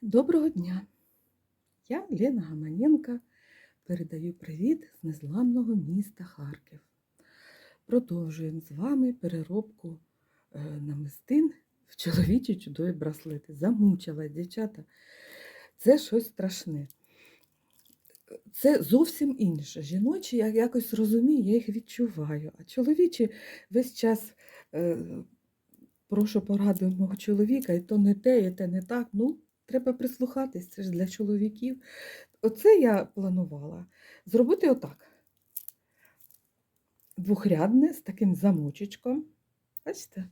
Доброго дня! Я Лена Гаманенко передаю привіт з незламного міста Харків. Продовжуємо з вами переробку е, намистин в чоловічі чудові браслети. Замучила дівчата. Це щось страшне. Це зовсім інше. Жіночі я якось розумію, я їх відчуваю. А чоловічі весь час е, прошу поради мого чоловіка, і то не те, і те не так. Ну, треба прислухатись, це ж для чоловіків. Оце я планувала зробити отак. Двохрядне з таким замочечком. Бачите?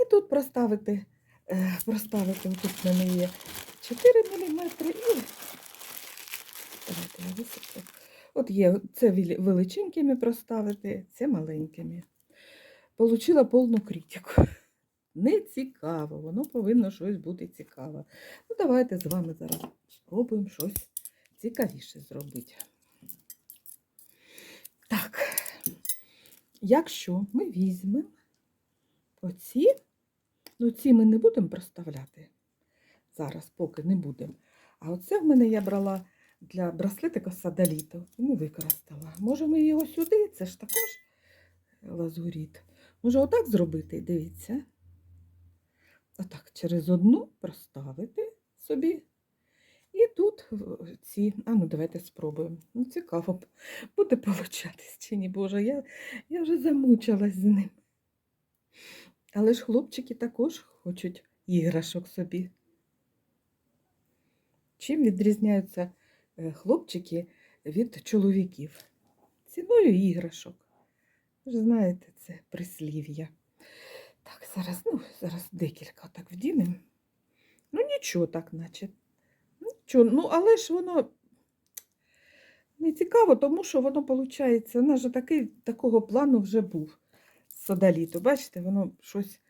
І тут проставити, е, проставити, тут в мене є 4 мм і Давайте я висиплю. От є це величенькими проставити, це маленькими. Получила повну критику. Не цікаво, воно повинно щось бути цікаве. Ну, давайте з вами зараз спробуємо щось цікавіше зробити. Так, якщо ми візьмемо оці, ну ці ми не будемо проставляти зараз, поки не будемо. А оце в мене я брала для браслетика садаліту і не використала. Може, ми його сюди, це ж також лазуріт. Може, отак зробити, дивіться. Через одну проставити собі. І тут ці, а ну давайте спробуємо. Ну, цікаво, буде получатись чи ні, Боже, я, я вже замучилась з ним. Але ж хлопчики також хочуть іграшок собі. Чим відрізняються е, хлопчики від чоловіків? Ціною іграшок. Ви ж знаєте, це прислів'я. Так, зараз, ну, зараз декілька так вдінемо. Ну, нічого так, наче. Нічого, ну, але ж воно не цікаво, тому що воно, виходить, у нас такий, такого плану вже був з содаліту. Бачите, воно щось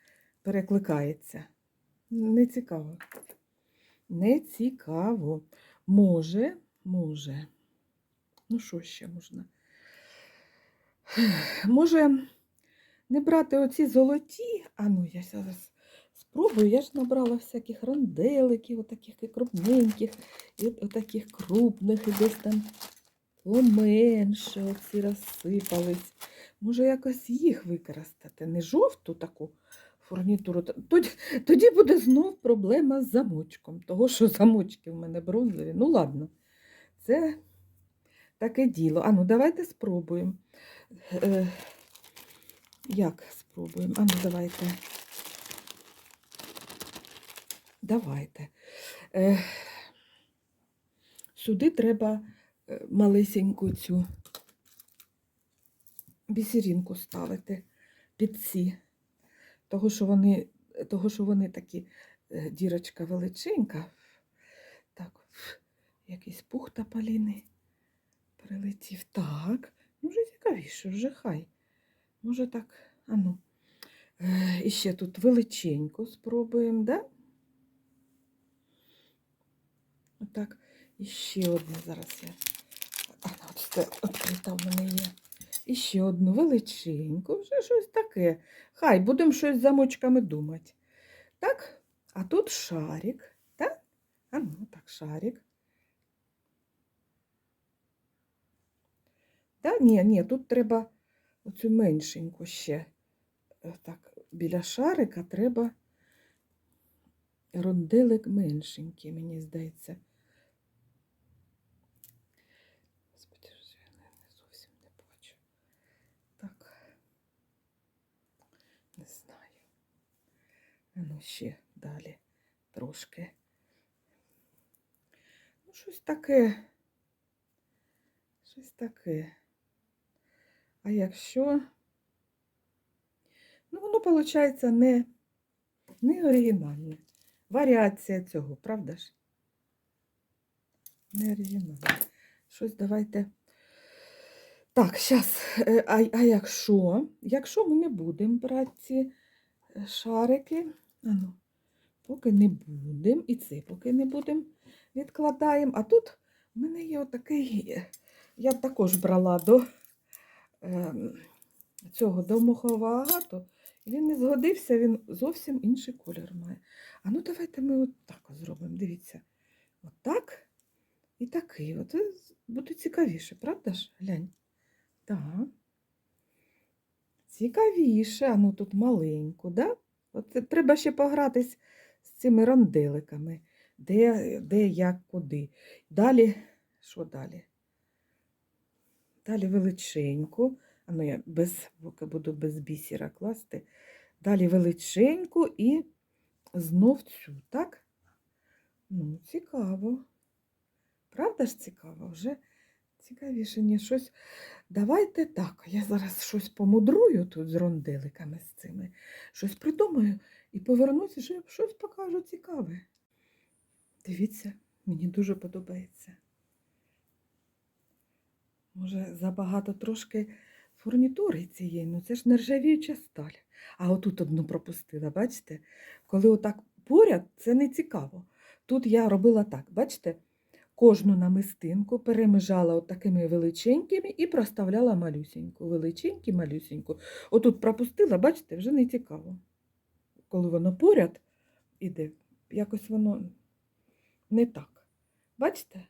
перекликається. Не цікаво. Не цікаво. Може, може. Ну, що ще можна? Може, не брати оці золоті, а ну я зараз спробую, я ж набрала всяких ронделиків, отаких і крупненьких, і отаких крупних, і десь там поменше оці розсипались. Може, якось їх використати, не жовту таку фурнітуру. Тоді, тоді буде знов проблема з замочком, того, що замочки в мене бронзові. Ну, ладно, це таке діло. А ну, давайте спробуємо. Як спробуємо? А ну, давайте. Давайте. Е, сюди треба е, малесеньку цю бісерінку ставити під ці. Того, що вони, того, що вони такі е, дірочка величенька. Так, якийсь пух тополіний прилетів. Так, ну вже цікавіше, вже хай. Може так, а ну. Е, і ще тут величенько спробуємо, да? Отак, і ще одне зараз я. А, ну, от це відкрита в мене є. І ще одну величеньку, вже щось таке. Хай будемо щось замочками думати. Так, а тут шарик, так? А ну, так, шарик. Та ні, ні, тут треба оцю меншеньку ще. Е, Так, біля шарика треба ронделик меншенький, мені здається. Не, знаю. Ну ще далі трошки. Ну, щось таке. Щось таке. А якщо. Ну, воно, виходить, не, не оригінальне. Варіація цього, правда ж? Не оригінальне. Щось давайте. Так, зараз. А, а якщо? Якщо ми не будемо брати ці е, шарики, а ну, поки не будемо, і це поки не будемо, відкладаємо. А тут в мене є отакий, е, я також брала до цього до мохового агату. І він не згодився, він зовсім інший колір має. А ну давайте ми от так от зробимо. Дивіться. Отак і такий. От буде цікавіше, правда ж? Глянь. Так. Цікавіше, а ну тут маленьку, да? От треба ще погратись з цими ронделиками. Де, де, як, куди. Далі, що далі? Далі величеньку. А ну я без, буду без бісера класти. Далі величеньку і знов цю, так? Ну, цікаво. Правда ж цікаво? Вже цікавіше, ніж щось. Давайте так. Я зараз щось помудрую тут з ронделиками з цими. Щось придумаю і повернуся, що щось покажу цікаве. Дивіться, мені дуже подобається. Може, забагато трошки фурнітури цієї, ну це ж нержавіюча сталь. А отут одну пропустила, бачите? Коли отак поряд, це не цікаво. Тут я робила так, бачите, кожну намистинку перемежала от такими величенькими і проставляла малюсеньку. Величенькі, малюсеньку. Отут пропустила, бачите, вже не цікаво. Коли воно поряд іде, якось воно не так. Бачите?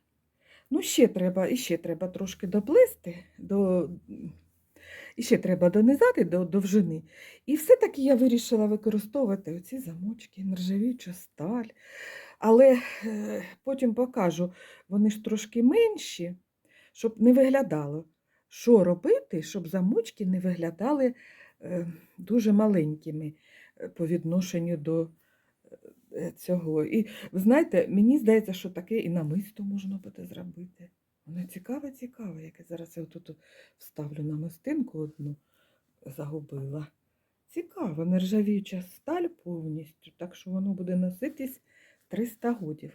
Ну, ще треба, і ще треба трошки доплисти, до... і ще треба донизати до довжини. І все-таки я вирішила використовувати оці замочки, нержавіюча сталь. Але е, потім покажу, вони ж трошки менші, щоб не виглядало. Що робити, щоб замочки не виглядали е, дуже маленькими е, по відношенню до цього. І ви знаєте, мені здається, що таке і намисто можна буде зробити. Воно цікаве, цікаве, яке зараз я тут вставлю на мистинку одну загубила. Цікаво, нержавіюча сталь повністю, так що воно буде носитись 300 годів.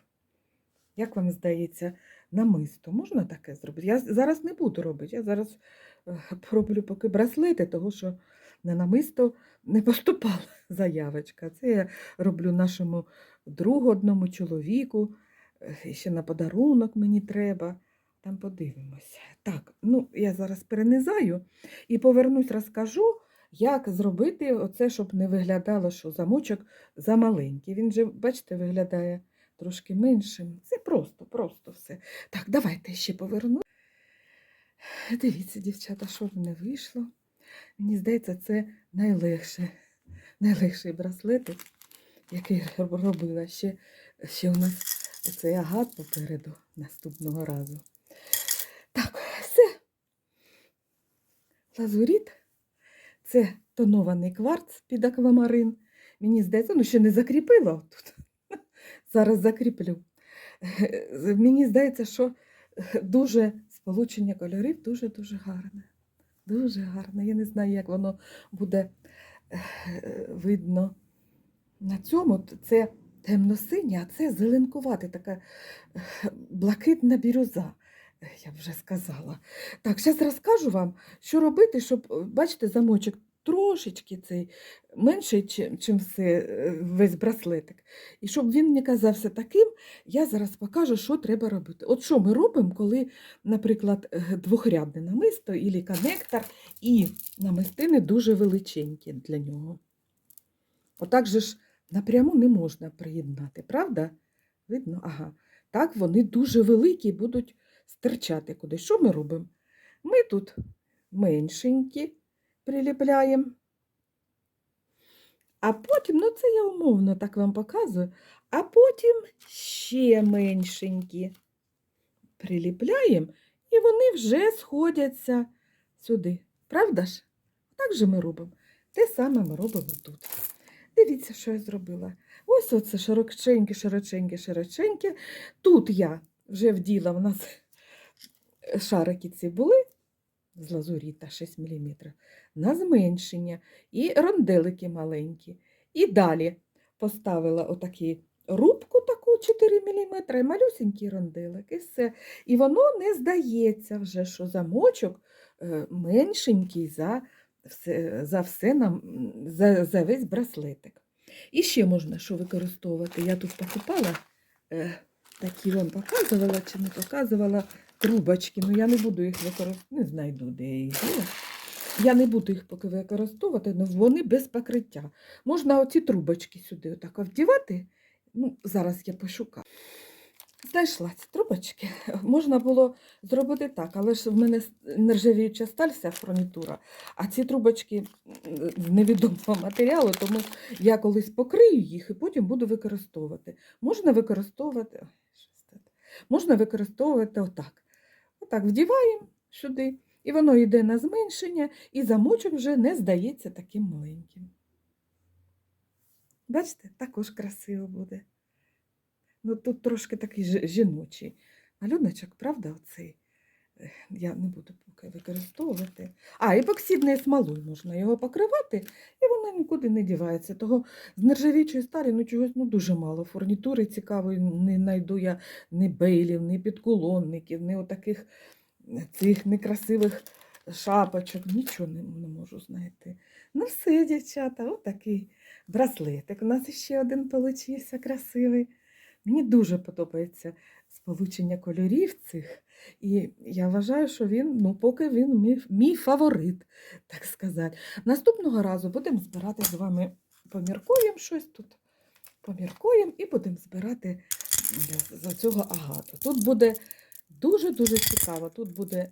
Як вам здається, намисто можна таке зробити? Я зараз не буду робити, я зараз е, пороблю поки браслети, тому що на намисто не поступала заявочка. Це я роблю нашому другу одному чоловіку. е, Ще на подарунок мені треба. Там подивимося. Так, ну я зараз перенизаю і повернусь, розкажу, як зробити оце, щоб не виглядало, що замочок замаленький. Він же, бачите, виглядає трошки меншим. Це просто, просто все. Так, давайте ще поверну. Дивіться, дівчата, що в мене вийшло. Мені здається, це найлегше, найлегший браслетик, який робила. Ще, ще у нас цей агат попереду наступного разу. Так, все. Лазуріт. Це тонований кварц під аквамарин. Мені здається, ну ще не закріпила тут. Зараз закріплю. Мені здається, що дуже сполучення кольорів дуже-дуже гарне. Дуже гарне. Я не знаю, як воно буде е, видно на цьому. Це темно-синя, а це зеленкувати, така е, блакитна бірюза. Е, Я вже сказала. Так, зараз розкажу вам, що робити, щоб, бачите, замочок трошечки цей менший, чим, чим все, е, весь браслетик. І щоб він не казався таким, я зараз покажу, що треба робити. От що ми робимо, коли, наприклад, е, двохрядне намисто або коннектор, і намистини дуже величенькі для нього. Отак же ж напряму не можна приєднати, правда? Видно? Ага. Так вони дуже великі будуть стирчати кудись. Що ми робимо? Ми тут меншенькі приліпляємо. А потім, ну це я умовно так вам показую, а потім ще меншенькі приліпляємо, і вони вже сходяться сюди. Правда ж? Так же ми робимо. Те саме ми робимо тут. Дивіться, що я зробила. Ось оце широченьке, широченьке, широченьке. Тут я вже вділа, в нас шарики ці були з лазуріта 6 мм, на зменшення і ронделики маленькі. І далі поставила отакі рубку таку 4 мм, малюсенький ронделик, і все. І воно не здається вже, що замочок е, меншенький за все, за, все нам, за, за весь браслетик. І ще можна що використовувати. Я тут покупала, е, такі вам показувала чи не показувала трубочки. Ну я не буду їх використовувати, не знайду, де я їх. Я не буду їх поки використовувати, але вони без покриття. Можна оці трубочки сюди отак вдівати. Ну, зараз я пошукаю. Знайшла ці трубочки. Можна було зробити так, але ж в мене нержавіюча сталь вся фурнітура, а ці трубочки з невідомого матеріалу, тому я колись покрию їх і потім буду використовувати. Можна використовувати. Можна використовувати отак. Отак вдіваємо сюди, і воно йде на зменшення, і замочок вже не здається таким маленьким. Бачите, також красиво буде. Ну, тут трошки такий жі- жіночий малюночок, правда, оцей? Я не буду поки використовувати. А, епоксидною смолою можна його покривати, і воно нікуди не дівається. Того з нержавічої сталі ну, чогось ну, дуже мало. Фурнітури цікавої не знайду я ні бейлів, ні підколонників, ні отаких цих некрасивих шапочок. Нічого не, не можу знайти. Ну все, дівчата, отакий браслетик. У нас ще один получився красивий. Мені дуже подобається сполучення кольорів цих. І я вважаю, що він, ну, поки він мій, мій фаворит, так сказати. Наступного разу будемо збирати з вами, поміркуємо щось тут, поміркуємо і будемо збирати з- цього агату. Тут буде дуже-дуже цікаво. Тут буде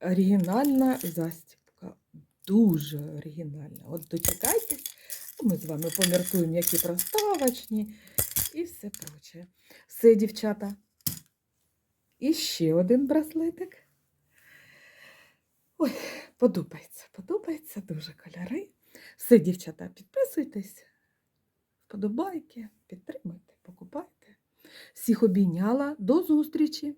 оригінальна застібка. Дуже оригінальна. От дочекайтесь, а ми з вами поміркуємо, які проставочні і все проче. Все, дівчата. І ще один браслетик. Ой, подобається, подобається дуже кольори. Все, дівчата, підписуйтесь, вподобайки, підтримуйте, покупайте. Всіх обійняла. До зустрічі!